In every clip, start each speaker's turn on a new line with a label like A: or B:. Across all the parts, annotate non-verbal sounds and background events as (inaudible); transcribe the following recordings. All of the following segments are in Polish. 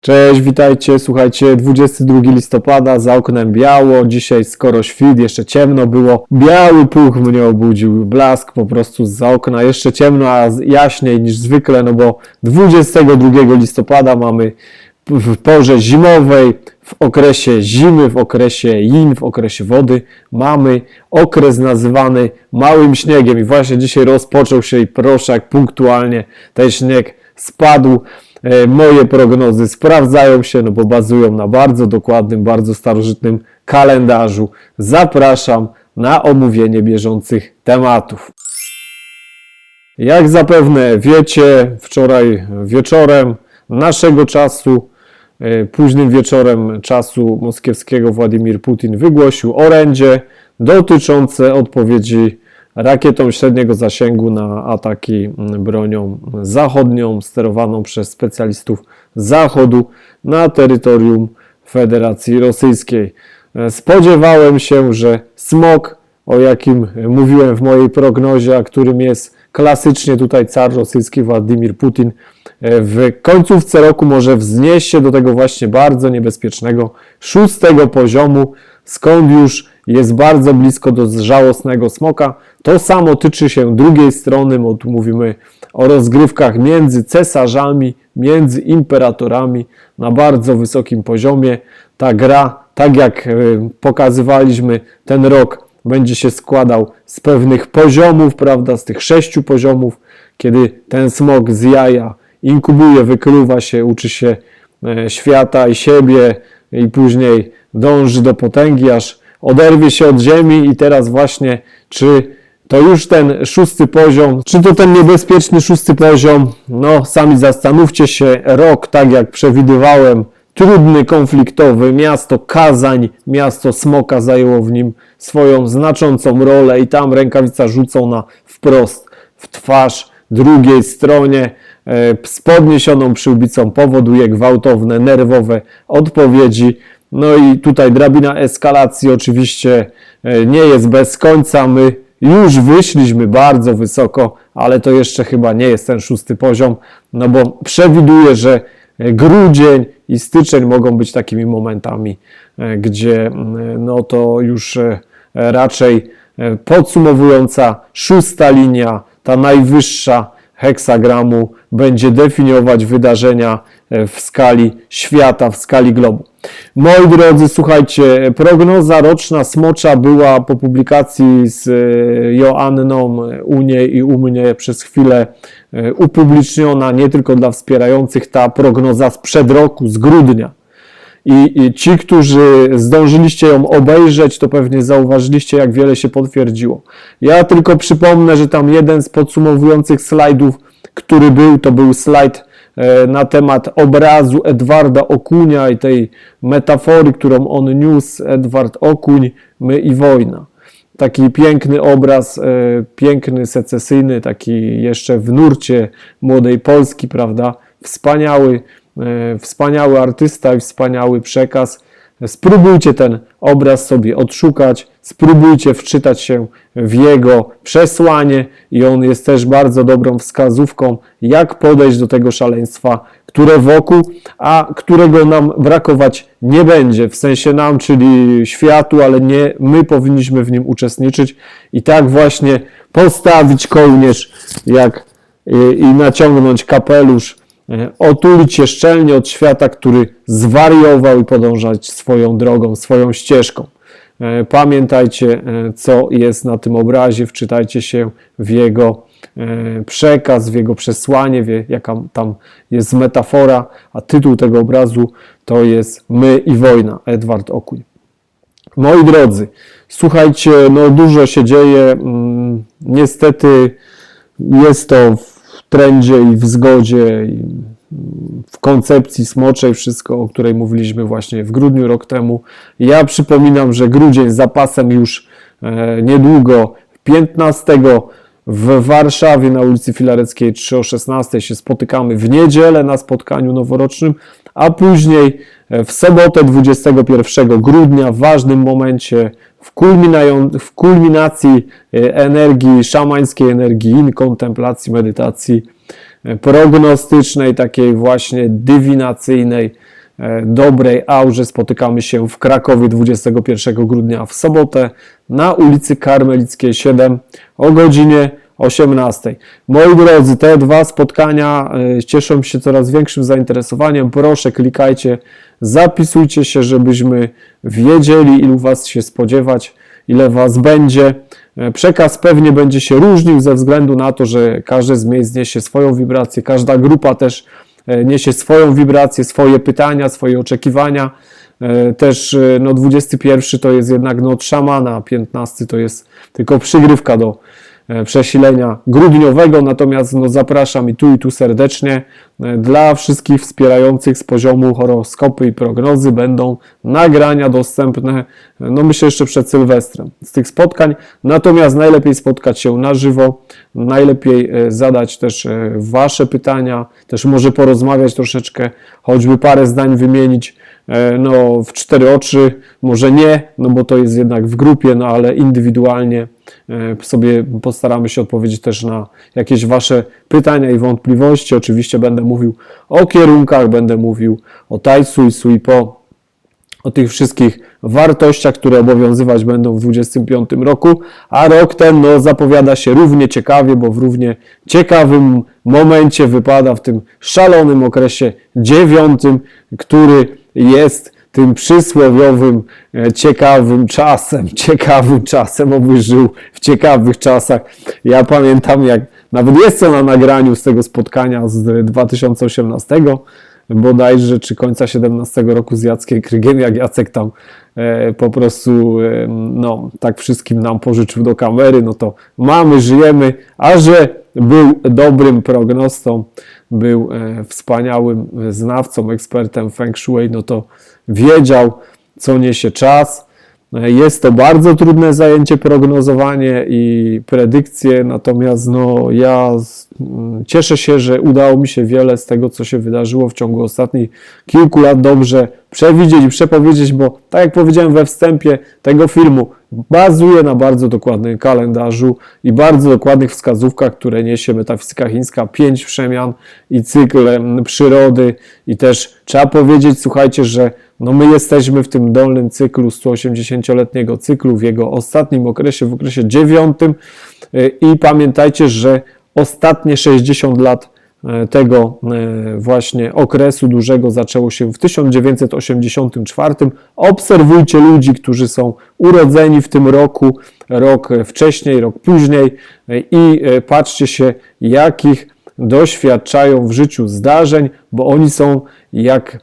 A: Cześć, witajcie. Słuchajcie, 22 listopada, za oknem biało, dzisiaj skoro świt, jeszcze ciemno było. Biały puch mnie obudził, blask po prostu za okna, jeszcze ciemno, a z- jaśniej niż zwykle, no bo 22 listopada mamy w porze zimowej, w okresie zimy, w okresie yin, w okresie wody, mamy okres nazywany małym śniegiem i właśnie dzisiaj rozpoczął się i proszę, jak punktualnie ten śnieg spadł. E, Moje prognozy sprawdzają się, no bo bazują na bardzo dokładnym, bardzo starożytnym kalendarzu. Zapraszam na omówienie bieżących tematów. Jak zapewne wiecie, wczoraj wieczorem naszego czasu, e, późnym wieczorem czasu moskiewskiego Władimir Putin wygłosił orędzie dotyczące odpowiedzi rakietą średniego zasięgu na ataki bronią zachodnią sterowaną przez specjalistów Zachodu na terytorium Federacji Rosyjskiej. Spodziewałem się, że smog, o jakim mówiłem w mojej prognozie, a którym jest klasycznie tutaj car rosyjski Władimir Putin, w końcówce roku może wznieść się do tego właśnie bardzo niebezpiecznego szóstego poziomu, skąd już jest bardzo blisko do żałosnego smoka. To samo tyczy się drugiej strony, bo tu mówimy o rozgrywkach między cesarzami, między imperatorami na bardzo wysokim poziomie. Ta gra, tak jak e, pokazywaliśmy ten rok, będzie się składał z pewnych poziomów, prawda, z tych sześciu poziomów, kiedy ten smok z jaja inkubuje, wykluwa się, uczy się e, świata i siebie i później dąży do potęgi, aż oderwie się od ziemi i teraz właśnie, czy to już ten szósty poziom, czy to ten niebezpieczny szósty poziom, no sami zastanówcie się, rok, tak jak przewidywałem, trudny, konfliktowy, miasto Kazań, miasto Smoka zajęło w nim swoją znaczącą rolę i tam rękawica rzucona wprost w twarz drugiej stronie e, z podniesioną przyłbicą powoduje gwałtowne, nerwowe odpowiedzi. No i tutaj drabina eskalacji oczywiście e, nie jest bez końca. My już wyszliśmy bardzo wysoko, ale to jeszcze chyba nie jest ten szósty poziom, no bo przewiduję, że e, grudzień i styczeń mogą być takimi momentami, e, gdzie mm, no to już raczej podsumowująca szósta linia, ta najwyższa heksagramu będzie definiować wydarzenia w skali świata, w skali globu. Moi drodzy, słuchajcie, prognoza roczna Smocza była po publikacji z e, Joanną u niej i u mnie przez chwilę e, upubliczniona, nie tylko dla wspierających, ta prognoza sprzed roku, z grudnia. I, I ci, którzy zdążyliście ją obejrzeć, to pewnie zauważyliście, jak wiele się potwierdziło. Ja tylko przypomnę, że tam jeden z podsumowujących slajdów, który był, to był slajd e, na temat obrazu Edwarda Okunia i tej metafory, którą on niósł, Edward Okuń, my i wojna. Taki piękny obraz, e, piękny, secesyjny, taki jeszcze w nurcie młodej Polski, prawda? Wspaniały, e, wspaniały artysta i wspaniały przekaz. Spróbujcie ten obraz sobie odszukać, spróbujcie wczytać się w jego przesłanie i on jest też bardzo dobrą wskazówką, jak podejść do tego szaleństwa, które wokół, a którego nam brakować nie będzie, w sensie nam, czyli światu, ale nie my powinniśmy w nim uczestniczyć i tak właśnie postawić kołnierz jak i, i naciągnąć kapelusz, otulić się szczelnie od świata, który zwariował i podążać swoją drogą, swoją ścieżką. E, Pamiętajcie, e, co jest na tym obrazie, wczytajcie się w jego e, przekaz, w jego przesłanie, wie, jaka tam jest metafora, a tytuł tego obrazu to jest My i wojna, Edward Okuń. Moi drodzy, słuchajcie, no dużo się dzieje. mm, Niestety jest to trendzie i w zgodzie, i w koncepcji smoczej, wszystko, o której mówiliśmy właśnie w grudniu rok temu. Ja przypominam, że grudzień zapasem już e, niedługo, 15 w Warszawie na ulicy Filareckiej 3 o 16 się spotykamy w niedzielę na spotkaniu noworocznym, a później e, w sobotę 21 grudnia w ważnym momencie w, w kulminacji e, energii, szamańskiej energii, in kontemplacji, medytacji e, prognostycznej, takiej właśnie dywinacyjnej, e, dobrej aurze. Spotykamy się w Krakowie 21 grudnia w sobotę na ulicy Karmelickiej 7 o godzinie 18. Moi drodzy, te dwa spotkania e, cieszą się coraz większym zainteresowaniem. Proszę, klikajcie, zapisujcie się, żebyśmy wiedzieli, ilu Was się spodziewać, ile Was będzie. E, Przekaz pewnie będzie się różnił ze względu na to, że każde z miejsc niesie swoją wibrację, każda grupa też e, niesie swoją wibrację, swoje pytania, swoje oczekiwania. Też no 21 to jest jednak noc szamana, a 15 to jest tylko przygrywka do przesilenia grudniowego, natomiast no zapraszam i tu i tu serdecznie. E, Dla wszystkich wspierających z poziomu horoskopy i prognozy będą nagrania dostępne, e, no myślę jeszcze przed Sylwestrem z tych spotkań, natomiast najlepiej spotkać się na żywo, najlepiej e, zadać też e, Wasze pytania, też może porozmawiać troszeczkę, choćby parę zdań wymienić, e, no w cztery oczy, może nie, no bo to jest jednak w grupie, no ale indywidualnie e, sobie postaramy się odpowiedzieć też na jakieś Wasze pytania i wątpliwości. Oczywiście będę mówił o kierunkach, będę mówił o Tajsu i Suipo, o tych wszystkich wartościach, które obowiązywać będą w 2025 roku, a rok ten no, zapowiada się równie ciekawie, bo w równie ciekawym momencie wypada w tym szalonym okresie dziewiątym, który jest tym przysłowiowym, e, ciekawym czasem, (laughs) ciekawym czasem, obyś żył w ciekawych czasach. Ja pamiętam, jak nawet jest na nagraniu z tego spotkania z 2018, bodajże, czy końca 17 roku z Jackiem Krygiem, jak Jacek tam e, po prostu e, no, tak wszystkim nam pożyczył do kamery, no to mamy, żyjemy, a że był dobrym prognostą, był e, wspaniałym znawcą, ekspertem Feng Shui, no to wiedział, co niesie czas. E, Jest to bardzo trudne zajęcie, prognozowanie i predykcje, natomiast no, ja z- m, cieszę się, że udało mi się wiele z tego, co się wydarzyło w ciągu ostatnich kilku lat dobrze przewidzieć i przepowiedzieć, bo tak jak powiedziałem we wstępie tego filmu, bazuje na bardzo dokładnym kalendarzu i bardzo dokładnych wskazówkach, które niesie metafizyka chińska, pięć przemian i cykl em, przyrody. I też trzeba powiedzieć, słuchajcie, że no my jesteśmy w tym dolnym cyklu 180-letniego cyklu, w jego ostatnim okresie, w okresie dziewiątym y, i pamiętajcie, że ostatnie 60 lat e, tego e, właśnie okresu dużego zaczęło się w 1984. Obserwujcie ludzi, którzy są urodzeni w tym roku, rok wcześniej, rok później e, i e, patrzcie się, jakich doświadczają w życiu zdarzeń, bo oni są jak e,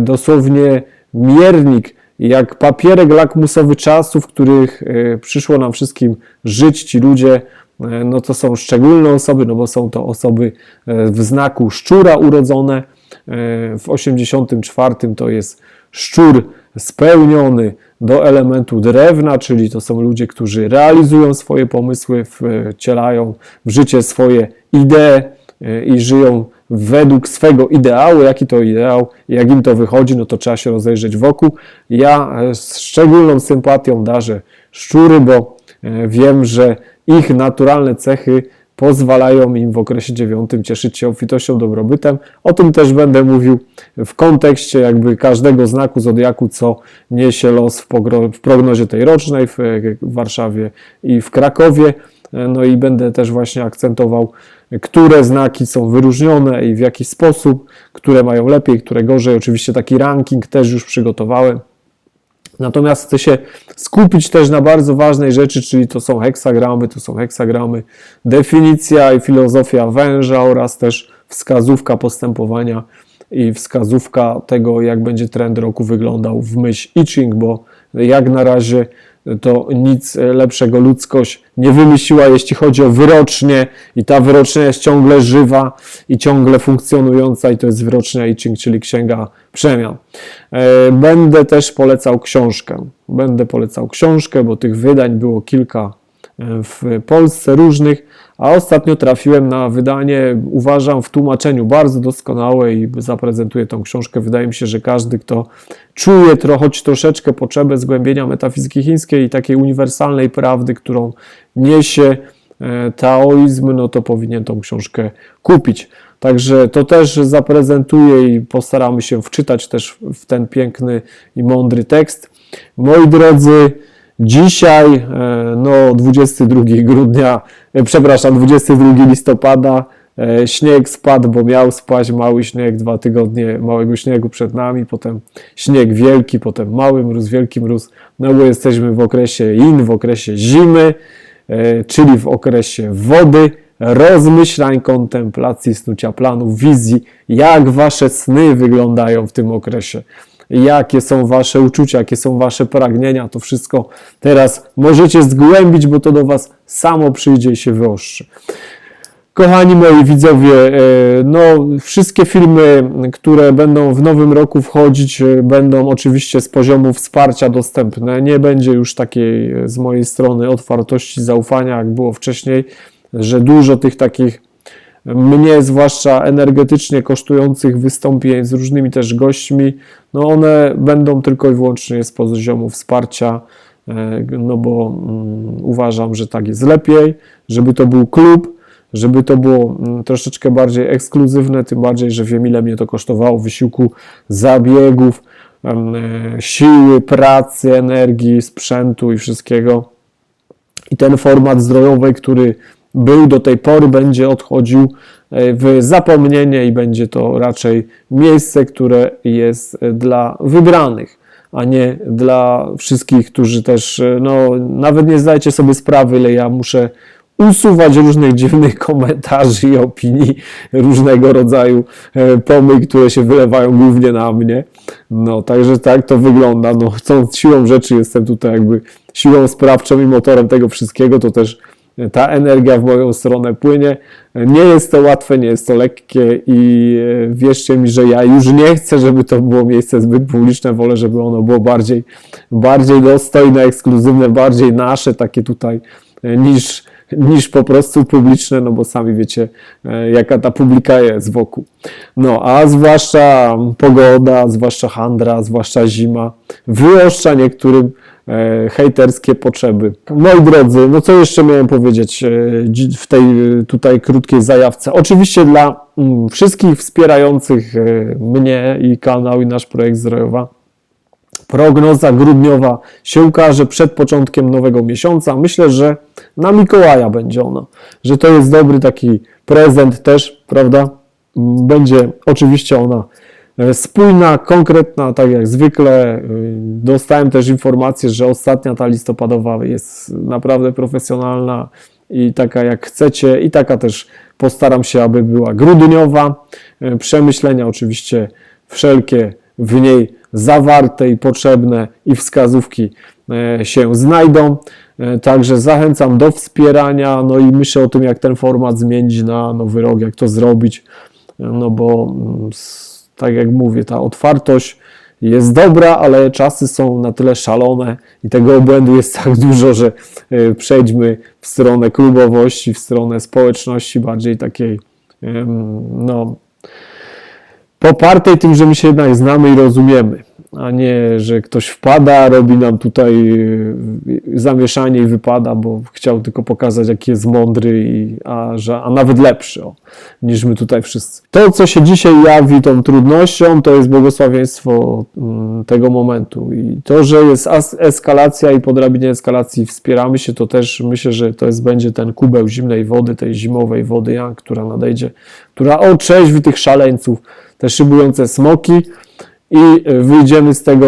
A: dosłownie miernik, jak papierek lakmusowy czasu, w których e, przyszło nam wszystkim żyć. Ci ludzie, e, no to są szczególne osoby, no bo są to osoby e, w znaku szczura urodzone. E, W 84 to jest szczur spełniony do elementu drewna, czyli to są ludzie, którzy realizują swoje pomysły, wcielają w życie swoje idee e, i żyją według swego ideału. Jaki to ideał, jak im to wychodzi, no to trzeba się rozejrzeć wokół. Ja e, z szczególną sympatią darzę szczury, bo e, wiem, że ich naturalne cechy pozwalają im w okresie dziewiątym cieszyć się obfitością, dobrobytem. O tym też będę mówił w kontekście jakby każdego znaku zodiaku, co niesie los w, prognozie tej rocznej w Warszawie i w Krakowie. No i będę też właśnie akcentował, które znaki są wyróżnione i w jaki sposób, które mają lepiej, które gorzej. Oczywiście taki ranking też już przygotowałem. Natomiast chcę się skupić też na bardzo ważnej rzeczy, czyli to są heksagramy, to są heksagramy, definicja i filozofia węża oraz też wskazówka postępowania i wskazówka tego, jak będzie trend roku wyglądał w myśl I Ching, bo jak na razie to nic lepszego ludzkość nie wymyśliła, jeśli chodzi o wyrocznie i ta wyrocznia jest ciągle żywa i ciągle funkcjonująca i to jest wyrocznia I Ching, czyli Księga Przemian. E, Będę też polecał książkę. Będę polecał książkę, bo tych wydań było kilka w Polsce różnych, a ostatnio trafiłem na wydanie, uważam, w tłumaczeniu bardzo doskonałe i zaprezentuję tą książkę. Wydaje mi się, że każdy, kto czuje tro, choć troszeczkę potrzebę zgłębienia metafizyki chińskiej i takiej uniwersalnej prawdy, którą niesie e, taoizm, no to powinien tą książkę kupić. Także to też zaprezentuję i postaramy się wczytać też w ten piękny i mądry tekst. Moi drodzy, dzisiaj, e, no 22 grudnia, e, przepraszam, 22 listopada, e, śnieg spadł, bo miał spaść mały śnieg, dwa tygodnie małego śniegu przed nami, potem śnieg wielki, potem mały mróz, wielki mróz, no bo jesteśmy w okresie in, w okresie zimy, czyli w okresie wody, rozmyślań, kontemplacji, snucia planów, wizji, jak wasze sny wyglądają w tym okresie, jakie są wasze uczucia, jakie są wasze pragnienia, to wszystko teraz możecie zgłębić, bo to do was samo przyjdzie i się wyostrzy. Kochani moi widzowie, e, no wszystkie filmy, które będą w nowym roku wchodzić, e, będą oczywiście z poziomu wsparcia dostępne. Nie będzie już takiej e, z mojej strony otwartości, zaufania, jak było wcześniej, że dużo tych takich mnie zwłaszcza energetycznie kosztujących wystąpień z różnymi też gośćmi, no one będą tylko i wyłącznie z poziomu wsparcia, e, no bo mm, uważam, że tak jest lepiej, żeby to był klub, żeby to było mm, troszeczkę bardziej ekskluzywne, tym bardziej, że wiem ile mnie to kosztowało wysiłku, zabiegów, e, siły, pracy, energii, sprzętu i wszystkiego. I ten format zdrojowy, który był do tej pory, będzie odchodził e, w zapomnienie i będzie to raczej miejsce, które jest e, dla wybranych, a nie dla wszystkich, którzy też, e, no, nawet nie zdajecie sobie sprawy, ile ja muszę usuwać różnych dziwnych (laughs) komentarzy i opinii, różnego rodzaju pomył, które się wylewają głównie na mnie. No, także tak to wygląda. No, chcąc siłą rzeczy jestem tutaj jakby siłą sprawczą i motorem tego wszystkiego, to też ta energia w moją stronę płynie. Nie jest to łatwe, nie jest to lekkie i e, wierzcie mi, że ja już nie chcę, żeby to było miejsce zbyt publiczne, wolę, żeby ono było bardziej, bardziej dostojne, ekskluzywne, bardziej nasze, takie tutaj, e, niż, niż po prostu publiczne, no bo sami wiecie, e, jaka ta publika jest wokół. No, a zwłaszcza pogoda, zwłaszcza handra, zwłaszcza zima, wyoszcza niektórym e, hejterskie potrzeby. Moi drodzy, no co jeszcze miałem powiedzieć e, w tej tutaj krótkiej zajawce? Oczywiście dla mm, wszystkich wspierających mnie i kanał i nasz projekt Zdrojowa, prognoza grudniowa się ukaże przed początkiem nowego miesiąca. Myślę, że na Mikołaja będzie ona, że to jest dobry taki prezent też, prawda? Będzie oczywiście ona e, spójna, konkretna, tak jak zwykle. Y, Dostałem też informację, że ostatnia ta listopadowa jest naprawdę profesjonalna i taka jak chcecie, i taka też postaram się, aby była grudniowa. E, Przemyślenia oczywiście wszelkie w niej zawarte i potrzebne i wskazówki e, się znajdą. E, Także zachęcam do wspierania, no i myślę o tym, jak ten format zmienić na nowy rok, jak to zrobić, E, no bo mm, tak jak mówię, ta otwartość jest dobra, ale czasy są na tyle szalone i tego obłędu jest tak dużo, że przejdźmy w stronę klubowości, w stronę społeczności bardziej takiej, em, no, popartej tym, że my się jednak znamy i rozumiemy, a nie, że ktoś wpada, robi nam tutaj y, zamieszanie i wypada, bo chciał tylko pokazać, jaki jest mądry, i, a, że, a nawet lepszy o, niż my tutaj wszyscy. To, co się dzisiaj jawi tą trudnością, to jest błogosławieństwo mm, tego momentu i to, że jest eskalacja i po drabinie eskalacji wspieramy się, to też myślę, że to jest, będzie ten kubeł zimnej wody, tej zimowej wody, która nadejdzie, która otrzeźwi tych szaleńców, te szybujące smoki i wyjdziemy z tego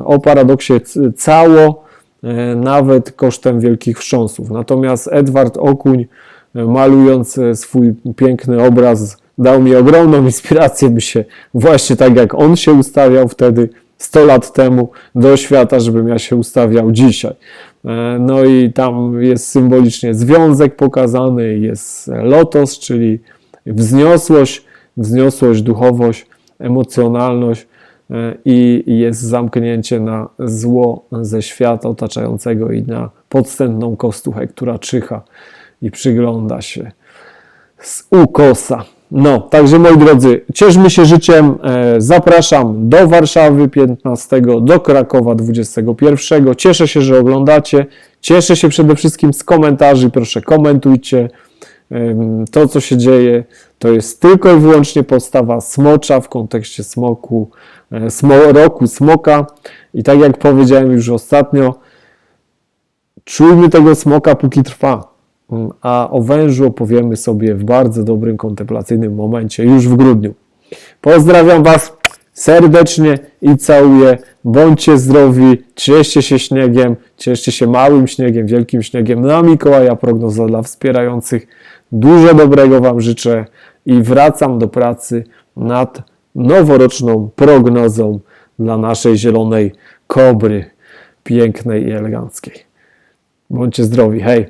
A: e, o paradoksie cało, e, nawet kosztem wielkich wstrząsów. Natomiast Edward Okuń, e, malując swój piękny obraz, dał mi ogromną (laughs) inspirację, by się właśnie tak jak on się ustawiał wtedy 100 lat temu do świata, żebym ja się ustawiał dzisiaj. No i tam jest symbolicznie związek pokazany, jest lotos, czyli wzniosłość, wzniosłość, duchowość, emocjonalność e, i jest zamknięcie na zło ze świata otaczającego i na podstępną kostuchę, która czyha i przygląda się z ukosa. No, także moi drodzy, cieszmy się życiem. E, zapraszam do Warszawy 15, do Krakowa 21. Cieszę się, że oglądacie. Cieszę się przede wszystkim z komentarzy. Proszę komentujcie. To, co się dzieje, to jest tylko i wyłącznie postawa smocza w kontekście smoku, e, smo, roku smoka. I tak jak powiedziałem już ostatnio, czujmy tego smoka, póki trwa. Mm, A o wężu opowiemy sobie w bardzo dobrym kontemplacyjnym momencie, już w grudniu. Pozdrawiam Was serdecznie i całuję. Bądźcie zdrowi, cieszcie się śniegiem, cieszcie się małym śniegiem, wielkim śniegiem. Na Mikołaja prognoza dla wspierających. Dużo dobrego Wam życzę i wracam do pracy nad noworoczną prognozą dla naszej zielonej kobry, pięknej i eleganckiej. Bądźcie zdrowi, hej!